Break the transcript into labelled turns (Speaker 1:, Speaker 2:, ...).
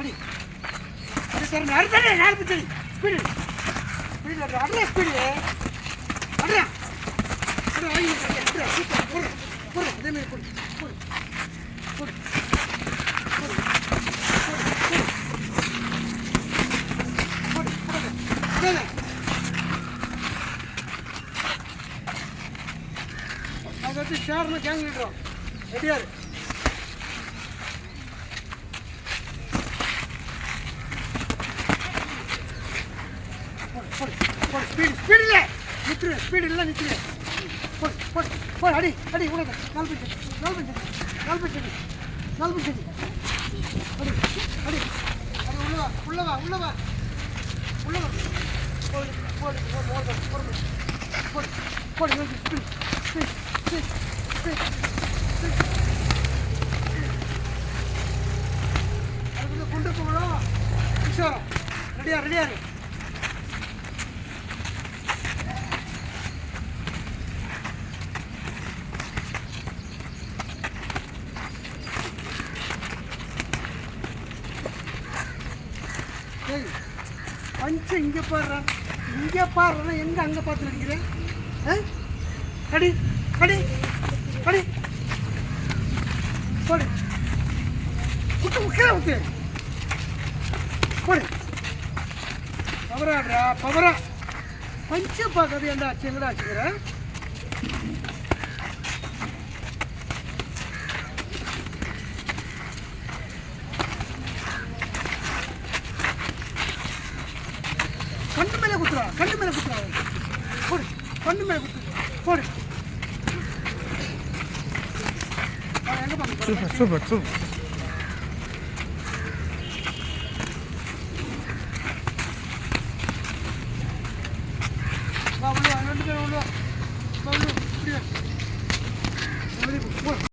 Speaker 1: அடி அடி அடுத்தடி நாற்பத்தி ஸ்பீடு. ஸ்பீடு அடுத்த ஸ்பீடு. அடுறா அடுற வாங்கி சூப்பர் போடு போடு அதே மாதிரி போடு போடு சேர்ந்து கேங் ரெடியாரு போடு போடு ஸ்பீடு ஸ்பீடு இல்லை. நிற்கிற ஸ்பீடு இல்லை நிற்கிற போடு போடு போடு அடி அடி உனக்கு. நாலு பஞ்சு நாலு பஞ்சு நாலு பஞ்சு நாலு பஞ்சு அடி அடி அடி உள்ளவா உள்ளவா உள்ளவா உள்ளவா போடு போடு போடு போடு போடு போடு. போடு போடு குண்டு போகணும். கிஷோரம் ரெடியா ரெடியா இருக்கு ஏய் பஞ்சு இங்கே பாடுறான் இங்கே பாடுறேன் எங்கே அங்கே பார்த்து நடிக்கிறேன் ஆ? அடி அடி கடி. போடு. குத்து முக்கிய ஊத்து போடு. பவராடுறா பவரா. பஞ்சு பார்க்கறது என்ன ஆச்சு எங்கடா ஆச்சுக்கிறேன் ಕಣ್ಣು ಮೇಲೆ ಕೂತ್ರು ಕೊಡಿ ಕಣ್ಣು ಮೇಲೆ ಕೂತ್ರು ಕೊಡಿ ಸೂಪರ್ ಸೂಪರ್ ಸೂಪರ್ ಹನ್ನೊಂದು ಜನ ಉಳ್ಳು ಉಳ್ಳು